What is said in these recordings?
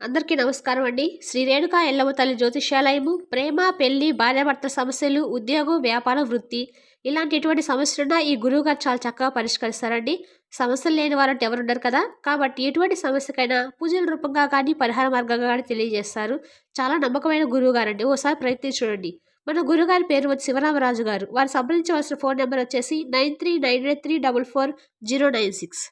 అందరికీ నమస్కారం అండి. శ్రీ రేణుకా ఎల్లమ్మ తల్లి జ్యోతిష్యాలయము ప్రేమ పెళ్ళి భార్యాభర్త సమస్యలు ఉద్యోగం వ్యాపారం వృత్తి ఇలాంటి ఎటువంటి సమస్యలున్నా ఈ గురువు గారు చాలా చక్కగా పరిష్కరిస్తారండి. సమస్యలు లేని వారంటే ఎవరు ఉండరు కదా? కాబట్టి ఎటువంటి సమస్యకైనా పూజల రూపంగా కానీ పరిహార మార్గంగా కానీ తెలియజేస్తారు. చాలా నమ్మకమైన గురువు గారండి ఓసారి ప్రయత్నించి చూడండి. మన గురుగారి పేరు వచ్చి శివరామరాజు గారు. వారు సంప్రదించవలసిన ఫోన్ నెంబర్ వచ్చేసి nine three nine eight three double four zero nine six.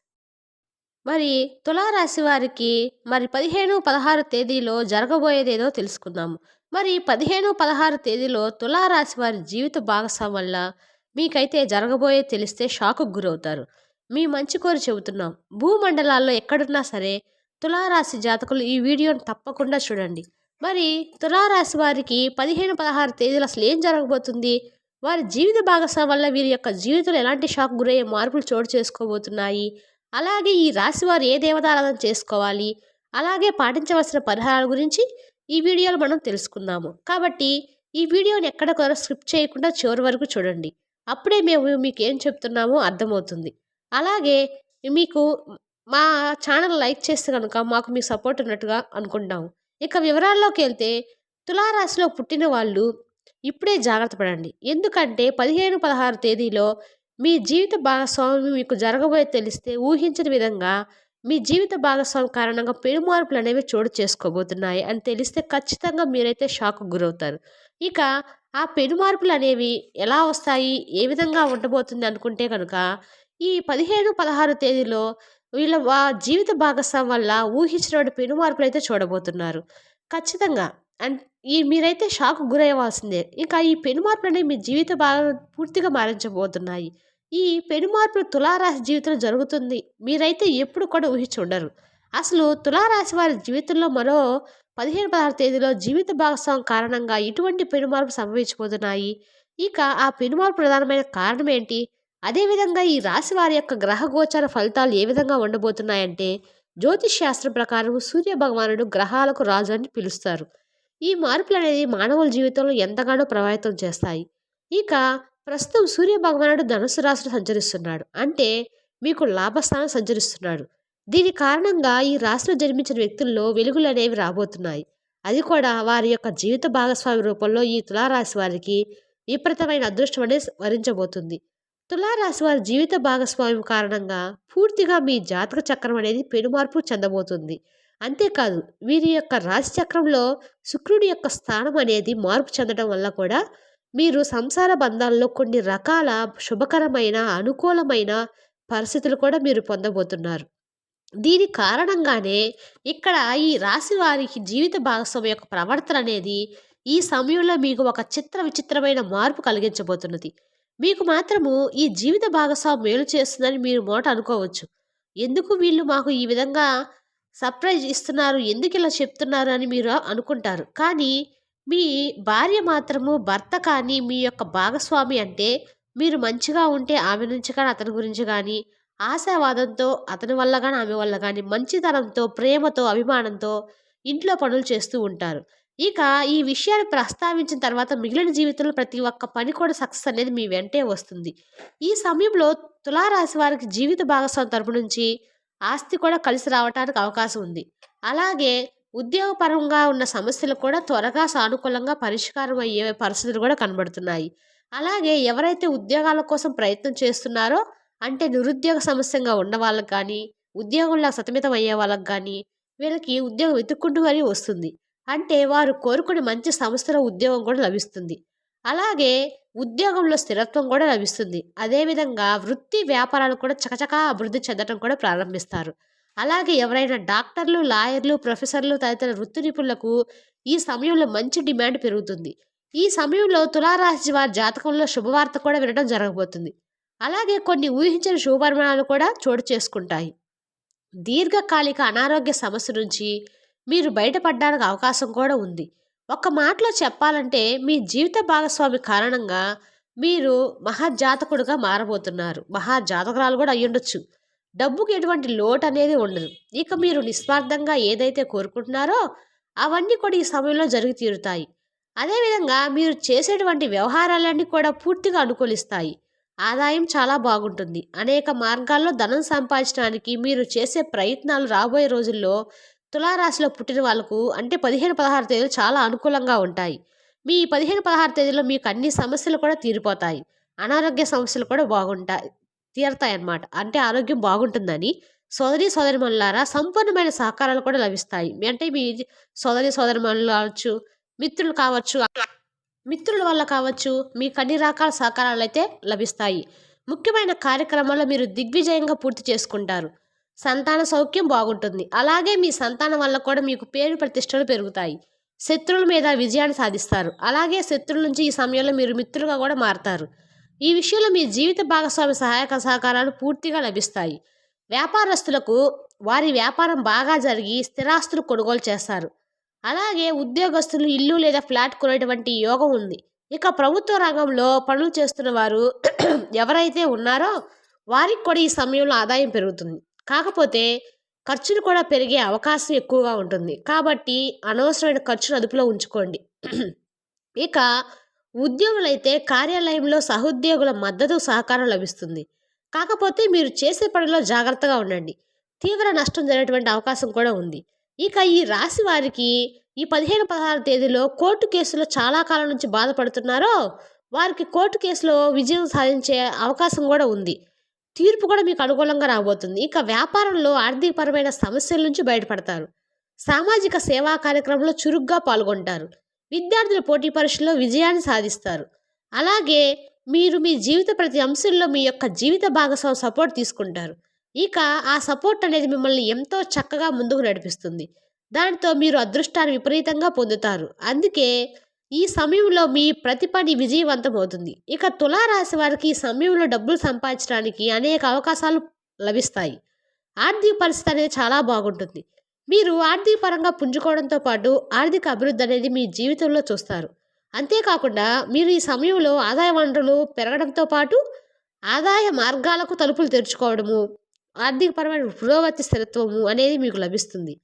మరి తులారాశి వారికి మరి పదిహేను పదహారు తేదీలో జరగబోయేదేదో తెలుసుకుందాము. మరి పదిహేను పదహారు తేదీలో తులారాశి వారి జీవిత భాగస్వామి వల్ల మీకైతే జరగబోయే తెలిస్తే షాకు గురవుతారు. మీ మంచి కోరి చెబుతున్నాం. భూమండలాల్లో ఎక్కడున్నా సరే తులారాశి జాతకులు ఈ వీడియోను తప్పకుండా చూడండి. మరి తులారాశి వారికి పదిహేను పదహారు తేదీలు అసలు ఏం జరగబోతుంది? వారి జీవిత భాగస్వామి వల్ల వీరి యొక్క జీవితంలో ఎలాంటి షాక్ గురయ్యే మార్పులు చోటు చేసుకోబోతున్నాయి? అలాగే ఈ రాశి వారు ఏ దేవతారాధన చేసుకోవాలి? అలాగే పాటించవలసిన పరిహారాల గురించి ఈ వీడియోలో మనం తెలుసుకుందాము. కాబట్టి ఈ వీడియోని ఎక్కడ కూడా స్క్రిప్ట్ చేయకుండా చివరి వరకు చూడండి. అప్పుడే మేము మీకు ఏం చెప్తున్నామో అర్థమవుతుంది. అలాగే మీకు మా ఛానల్ లైక్ చేస్తే కనుక మాకు మీకు సపోర్ట్ ఉన్నట్టుగా అనుకుంటాము. ఇక వివరాల్లోకి వెళ్తే తులారాశిలో పుట్టిన వాళ్ళు ఇప్పుడే జాగ్రత్త పడండి. ఎందుకంటే పదిహేను పదహారు తేదీలో మీ జీవిత భాగస్వామి మీకు జరగబోయే తెలిస్తే ఊహించిన విధంగా మీ జీవిత భాగస్వామి కారణంగా పెనుమార్పులు అనేవి చోటు చేసుకోబోతున్నాయి అని తెలిస్తే ఖచ్చితంగా మీరైతే షాక్ గురవుతారు. ఇక ఆ పెనుమార్పులు అనేవి ఎలా వస్తాయి? ఏ విధంగా ఉండబోతుంది అనుకుంటే కనుక ఈ పదిహేను పదహారు తేదీలో వీళ్ళ జీవిత భాగస్వామి వల్ల ఊహించినటువంటి పెనుమార్పులు అయితే చూడబోతున్నారు. ఖచ్చితంగా. అండ్ ఈ మీరైతే షాక్ గురయ్యవలసిందే. ఇంకా ఈ పెనుమార్పులు అనేవి మీ జీవిత భాగం పూర్తిగా మారించబోతున్నాయి. ఈ పెనుమార్పు తులారాశి జీవితంలో జరుగుతుంది. మీరైతే ఎప్పుడు కూడా ఊహించి ఉండరు అసలు తులారాశి వారి జీవితంలో మరో పదిహేను పదహారు తేదీలో జీవిత భాగస్వామి కారణంగా ఇటువంటి పెనుమార్పు సంభవించబోతున్నాయి. ఇక ఆ పెనుమార్పు ప్రధానమైన కారణం ఏంటి? అదేవిధంగా ఈ రాశి వారి యొక్క గ్రహ గోచార ఫలితాలు ఏ విధంగా ఉండబోతున్నాయంటే జ్యోతిష్ శాస్త్రం ప్రకారం సూర్య భగవానుడు గ్రహాలకు రాజు అని పిలుస్తారు. ఈ మార్పులు అనేది మానవుల జీవితంలో ఎంతగానో ప్రభావితం చేస్తాయి. ఇక ప్రస్తుతం సూర్య భగవానుడు ధనుసు రాశిలో సంచరిస్తున్నాడు. అంటే మీకు లాభస్థానం సంచరిస్తున్నాడు. దీని కారణంగా ఈ రాశిలో జన్మించిన వ్యక్తుల్లో వెలుగులు అనేవి రాబోతున్నాయి. అది కూడా వారి యొక్క జీవిత భాగస్వామి రూపంలో ఈ తులారాశి వారికి విపరీతమైన అదృష్టం అనేది వరించబోతుంది. తులారాశి వారి జీవిత భాగస్వామి కారణంగా పూర్తిగా మీ జాతక చక్రం అనేది పెనుమార్పు చెందబోతుంది. అంతేకాదు వీరి యొక్క రాశి చక్రంలో శుక్రుడి యొక్క స్థానం అనేది మార్పు చెందడం వల్ల కూడా మీరు సంసార బంధాల్లో కొన్ని రకాల శుభకరమైన అనుకూలమైన పరిస్థితులు కూడా మీరు పొందబోతున్నారు. దీని కారణంగానే ఇక్కడ ఈ రాశి వారికి జీవిత భాగస్వామి యొక్క ప్రవర్తన అనేది ఈ సమయంలో మీకు ఒక చిత్ర విచిత్రమైన మార్పు కలిగించబోతున్నది. మీకు మాత్రము ఈ జీవిత భాగస్వామి మేలు చేస్తుందని మీరు మోట అనుకోవచ్చు. ఎందుకు వీళ్ళు మాకు ఈ విధంగా సర్ప్రైజ్ ఇస్తున్నారు? ఎందుకు ఇలా చెప్తున్నారు అని మీరు అనుకుంటారు. కానీ మీ భార్య మాత్రము భర్త కానీ మీ యొక్క భాగస్వామి అంటే మీరు మంచిగా ఉంటే ఆమె నుంచి కానీ అతని గురించి కానీ ఆశావాదంతో అతని వల్ల కానీ ఆమె వల్ల కానీ మంచితనంతో ప్రేమతో అభిమానంతో ఇంట్లో పనులు చేస్తూ ఉంటారు. ఇక ఈ విషయాన్ని ప్రస్తావించిన తర్వాత మిగిలిన జీవితంలో ప్రతి ఒక్క పని కూడా సక్సెస్ అనేది మీ వెంటే వస్తుంది. ఈ సమయంలో తులారాశి వారికి జీవిత భాగస్వామి తరపు నుంచి ఆస్తి కూడా కలిసి రావడానికి అవకాశం ఉంది. అలాగే ఉద్యోగపరంగా ఉన్న సమస్యలు కూడా త్వరగా సానుకూలంగా పరిష్కారం అయ్యే పరిస్థితులు కూడా కనబడుతున్నాయి. అలాగే ఎవరైతే ఉద్యోగాల కోసం ప్రయత్నం చేస్తున్నారో అంటే నిరుద్యోగ సమస్యగా ఉన్న వాళ్ళకి కానీ ఉద్యోగంలో సతమితం అయ్యే వాళ్ళకి కానీ వీళ్ళకి ఉద్యోగం వెతుక్కుంటూ అని వస్తుంది. అంటే వారు కోరుకుని మంచి సంస్థలో ఉద్యోగం కూడా లభిస్తుంది. అలాగే ఉద్యోగంలో స్థిరత్వం కూడా లభిస్తుంది. అదేవిధంగా వృత్తి వ్యాపారాలు కూడా చకచకా అభివృద్ధి చెందడం కూడా ప్రారంభిస్తారు. అలాగే ఎవరైనా డాక్టర్లు లాయర్లు ప్రొఫెసర్లు తదితర వృత్తి నిపుణులకు ఈ సమయంలో మంచి డిమాండ్ పెరుగుతుంది. ఈ సమయంలో తులారాశి వారి జాతకంలో శుభవార్త కూడా వినడం జరగబోతుంది. అలాగే కొన్ని ఊహించిన శుభపరిమాణాలు కూడా చోటు చేసుకుంటాయి. దీర్ఘకాలిక అనారోగ్య సమస్య నుంచి మీరు బయటపడడానికి అవకాశం కూడా ఉంది. ఒక మాటలో చెప్పాలంటే మీ జీవిత భాగస్వామి కారణంగా మీరు మహాజాతకుడుగా మారబోతున్నారు. మహాజాతకురాలు కూడా అయ్యుండొచ్చు. డబ్బుకి ఎటువంటి లోటు అనేది ఉండదు. ఇక మీరు నిస్వార్థంగా ఏదైతే కోరుకుంటున్నారో అవన్నీ కూడా ఈ సమయంలో జరిగి తీరుతాయి. అదేవిధంగా మీరు చేసేటువంటి వ్యవహారాలన్నీ కూడా పూర్తిగా అనుకూలిస్తాయి. ఆదాయం చాలా బాగుంటుంది. అనేక మార్గాల్లో ధనం సంపాదించడానికి మీరు చేసే ప్రయత్నాలు రాబోయే రోజుల్లో తులారాశిలో పుట్టిన వాళ్ళకు అంటే పదిహేను పదహారు తేదీలు చాలా అనుకూలంగా ఉంటాయి. మీ పదిహేను పదహారు తేదీలో మీకు అన్ని సమస్యలు కూడా తీరిపోతాయి. అనారోగ్య సమస్యలు కూడా బాగుంటాయి. తీరుతాయి అన్నమాట అంటే ఆరోగ్యం బాగుంటుందని సోదరి సోదరిమణులారా సంపూర్ణమైన సహకారాలు కూడా లభిస్తాయి. అంటే మీ సోదరి సోదరిమణులు కావచ్చు మిత్రులు కావచ్చు మిత్రుల వల్ల కావచ్చు మీకు అన్ని రకాల సహకారాలు అయితే లభిస్తాయి. ముఖ్యమైన కార్యక్రమాల్లో మీరు దిగ్విజయంగా పూర్తి చేసుకుంటారు. సంతాన సౌఖ్యం బాగుంటుంది. అలాగే మీ సంతానం వల్ల కూడా మీకు పేరు ప్రతిష్టలు పెరుగుతాయి. శత్రువుల మీద విజయాన్ని సాధిస్తారు. అలాగే శత్రువుల నుంచి ఈ సమయంలో మీరు మిత్రులుగా కూడా మారతారు. ఈ విషయంలో మీ జీవిత భాగస్వామి సహాయక సహకారాలు పూర్తిగా లభిస్తాయి. వ్యాపారస్తులకు వారి వ్యాపారం బాగా జరిగి స్థిరాస్తులు కొనుగోలు చేస్తారు. అలాగే ఉద్యోగస్తులు ఇల్లు లేదా ఫ్లాట్ కొనేటువంటి యోగం ఉంది. ఇక ప్రభుత్వ రంగంలో పనులు చేస్తున్న వారు ఎవరైతే ఉన్నారో వారికి కూడా ఈ సమయంలో ఆదాయం పెరుగుతుంది. కాకపోతే ఖర్చులు కూడా పెరిగే అవకాశం ఎక్కువగా ఉంటుంది. కాబట్టి అనవసరమైన ఖర్చును అదుపులో ఉంచుకోండి. ఇక ఉద్యోగులైతే కార్యాలయంలో సహోద్యోగుల మద్దతు సహకారం లభిస్తుంది. కాకపోతే మీరు చేసే పనిలో జాగ్రత్తగా ఉండండి. తీవ్ర నష్టం జరిగేటువంటి అవకాశం కూడా ఉంది. ఇక ఈ రాశి వారికి ఈ పదిహేను పదహారు తేదీలో కోర్టు కేసులో చాలా కాలం నుంచి బాధపడుతున్నారో వారికి కోర్టు కేసులో విజయం సాధించే అవకాశం కూడా ఉంది. తీర్పు కూడా మీకు అనుకూలంగా రాబోతుంది. ఇక వ్యాపారంలో ఆర్థికపరమైన సమస్యల నుంచి బయటపడతారు. సామాజిక సేవా కార్యక్రమంలో చురుగ్గా పాల్గొంటారు. విద్యార్థుల పోటీ పరీక్షల్లో విజయాన్ని సాధిస్తారు. అలాగే మీరు మీ జీవిత ప్రతి అంశంలో మీ యొక్క జీవిత భాగస్వామి సపోర్ట్ తీసుకుంటారు. ఇక ఆ సపోర్ట్ అనేది మిమ్మల్ని ఎంతో చక్కగా ముందుకు నడిపిస్తుంది. దానితో మీరు అదృష్టాన్ని విపరీతంగా పొందుతారు. అందుకే ఈ సమయంలో మీ ప్రతి పని విజయవంతం అవుతుంది. ఇక తులారాశి వారికి ఈ సమయంలో డబ్బులు సంపాదించడానికి అనేక అవకాశాలు లభిస్తాయి. ఆర్థిక పరిస్థితి అనేది చాలా బాగుంటుంది. మీరు ఆర్థిక పరంగా పుంజుకోవడంతో పాటు ఆర్థిక అభివృద్ధి అనేది మీ జీవితంలో చూస్తారు. అంతేకాకుండా మీరు ఈ సమయంలో ఆదాయ వనరులు పెరగడంతో పాటు ఆదాయ మార్గాలకు తలుపులు తెరుచుకోవడము ఆర్థికపరమైన పురోగతి స్థిరత్వము అనేది మీకు లభిస్తుంది.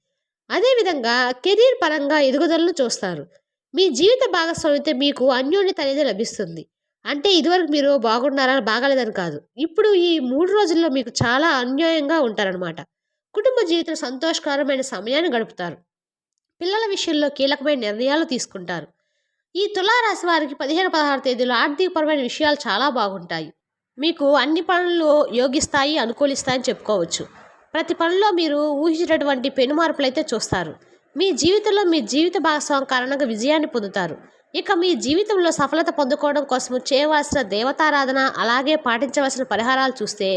అదేవిధంగా కెరీర్ పరంగా ఎదుగుదలను చూస్తారు. మీ జీవిత భాగస్వామితో మీకు అన్యోన్యత అనేది లభిస్తుంది. అంటే ఇదివరకు మీరు బాగున్నారా బాగాలేదని కాదు. ఇప్పుడు ఈ మూడు రోజుల్లో మీకు చాలా అన్యాయంగా ఉంటారనమాట కుటుంబ జీవితం సంతోషకరమైన సమయాన్ని గడుపుతారు. పిల్లల విషయంలో కీలకమైన నిర్ణయాలు తీసుకుంటారు. ఈ తులారాశి వారికి పదిహేను పదహారు తేదీలో ఆర్థికపరమైన విషయాలు చాలా బాగుంటాయి. మీకు అన్ని పనులు యోగిస్తాయి అనుకూలిస్తాయని చెప్పుకోవచ్చు. ప్రతి పనిలో మీరు ఊహించినటువంటి పెను మార్పులైతే అయితే చూస్తారు. మీ జీవితంలో మీ జీవిత భాగస్వామి కారణంగా విజయాన్ని పొందుతారు. ఇక మీ జీవితంలో సఫలత పొందుకోవడం కోసం చేయవలసిన దేవతారాధన అలాగే పాటించవలసిన పరిహారాలు చూస్తే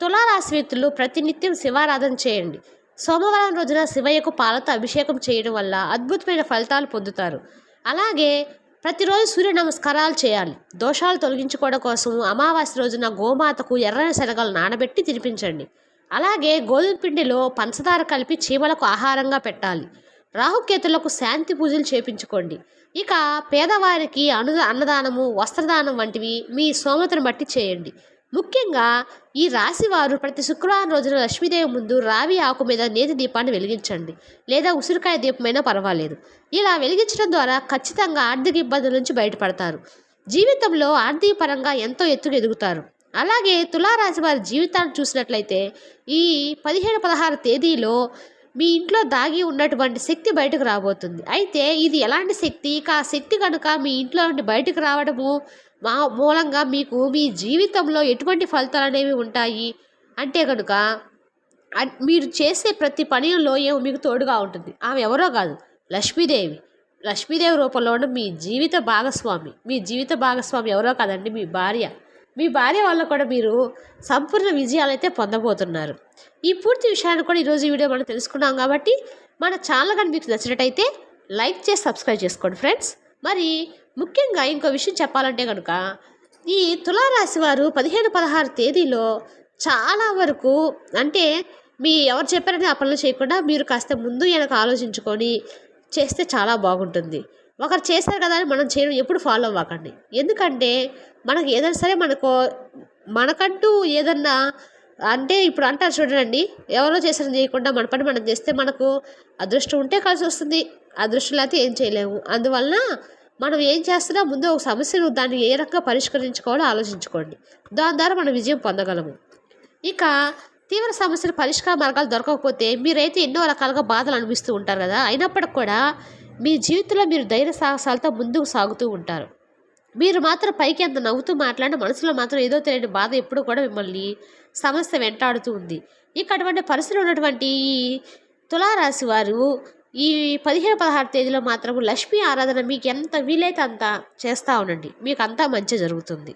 తులారాశి వ్యక్తులు ప్రతినిత్యం శివారాధన చేయండి. సోమవారం రోజున శివయ్యకు పాలతో అభిషేకం చేయడం వల్ల అద్భుతమైన ఫలితాలు పొందుతారు. అలాగే ప్రతిరోజు సూర్య నమస్కారాలు చేయాలి. దోషాలు తొలగించుకోవడం కోసం అమావాస్య రోజున గోమాతకు ఎర్రని శనగలు నానబెట్టి తినిపించండి. అలాగే గోధుమ పిండిలో పంచదార కలిపి చీమలకు ఆహారంగా పెట్టాలి. రాహుకేతులకు శాంతి పూజలు చేపించుకోండి. ఇక పేదవారికి అను అన్నదానము వస్త్రదానం వంటివి మీ సోమతను బట్టి చేయండి. ముఖ్యంగా ఈ రాశి వారు ప్రతి శుక్రవారం రోజున లక్ష్మీదేవి ముందు రావి ఆకు మీద నేతి దీపాన్ని వెలిగించండి. లేదా ఉసిరికాయ దీపమైనా పర్వాలేదు. ఇలా వెలిగించడం ద్వారా ఖచ్చితంగా ఆర్థిక ఇబ్బందుల నుంచి బయటపడతారు. జీవితంలో ఆర్థిక పరంగా ఎంతో ఎత్తుకు ఎదుగుతారు. అలాగే తులారాశి వారి జీవితాన్ని చూసినట్లయితే ఈ పదిహేను పదహారు తేదీలో మీ ఇంట్లో దాగి ఉన్నటువంటి శక్తి బయటకు రాబోతుంది. అయితే ఇది ఎలాంటి శక్తి? ఇక ఆ శక్తి కనుక మీ ఇంట్లో నుండి బయటకు రావడము మా మూలంగా మీకు మీ జీవితంలో ఎటువంటి ఫలితాలు అనేవి ఉంటాయి? అంటే కనుక మీరు చేసే ప్రతి పనిలో ఏమో మీకు తోడుగా ఉంటుంది. ఆమె ఎవరో కాదు లక్ష్మీదేవి. లక్ష్మీదేవి రూపంలో ఉన్న మీ జీవిత భాగస్వామి. మీ జీవిత భాగస్వామి ఎవరో కాదండి మీ భార్య. మీ భార్య వల్ల కూడా మీరు సంపూర్ణ విజయాలు అయితే పొందబోతున్నారు. ఈ పూర్తి విషయాన్ని కూడా ఈరోజు వీడియో మనం తెలుసుకున్నాం కాబట్టి మన ఛానల్ కానీ మీకు నచ్చినట్టయితే లైక్ చేసి సబ్స్క్రైబ్ చేసుకోండి ఫ్రెండ్స్. మరి ముఖ్యంగా ఇంకో విషయం చెప్పాలంటే కనుక ఈ తులారాశి వారు పదిహేను పదహారు తేదీలో చాలా వరకు అంటే మీ ఎవరు చెప్పారని ఆ పనులు చేయకుండా మీరు కాస్త ముందు వెనక ఆలోచించుకొని చేస్తే చాలా బాగుంటుంది. ఒకరు చేశారు కదా అని మనం చేయడం ఎప్పుడు ఫాలో అవ్వకండి. ఎందుకంటే మనకు ఏదైనా సరే మనకు మనకంటూ ఏదన్నా అంటే ఇప్పుడు అంటారు చూడండి ఎవరో చేసిన చేయకుండా మన పని మనం చేస్తే మనకు అదృష్టం ఉంటే కలిసి వస్తుంది అదృష్టం లేకపోతే ఏం చేయలేము. అందువలన మనం ఏం చేస్తున్నా ముందు ఒక సమస్యను దాన్ని ఏ రకంగా పరిష్కరించుకోవాలో ఆలోచించుకోండి. దాని ద్వారా మనం విజయం పొందగలము. ఇక తీవ్ర సమస్యలు పరిష్కార మార్గాలు దొరకకపోతే మీరైతే ఎన్నో రకాలుగా బాధలు అనిపిస్తూ ఉంటారు కదా. అయినప్పటికి కూడా మీ జీవితంలో మీరు ధైర్య సాహసాలతో ముందుకు సాగుతూ ఉంటారు. మీరు మాత్రం పైకి అంత నవ్వుతూ మాట్లాడిన మనసులో మాత్రం ఏదో తెలియని బాధ ఎప్పుడు కూడా మిమ్మల్ని సమస్య వెంటాడుతూ ఉంది. ఇక అటువంటి పరిస్థితులు ఉన్నటువంటి తులారాశి వారు ఈ పదిహేను పదహారు తేదీలో మాత్రం లక్ష్మీ ఆరాధన మీకు ఎంత వీలైతే అంత చేస్తూ ఉండండి. మీకు అంతా మంచి జరుగుతుంది.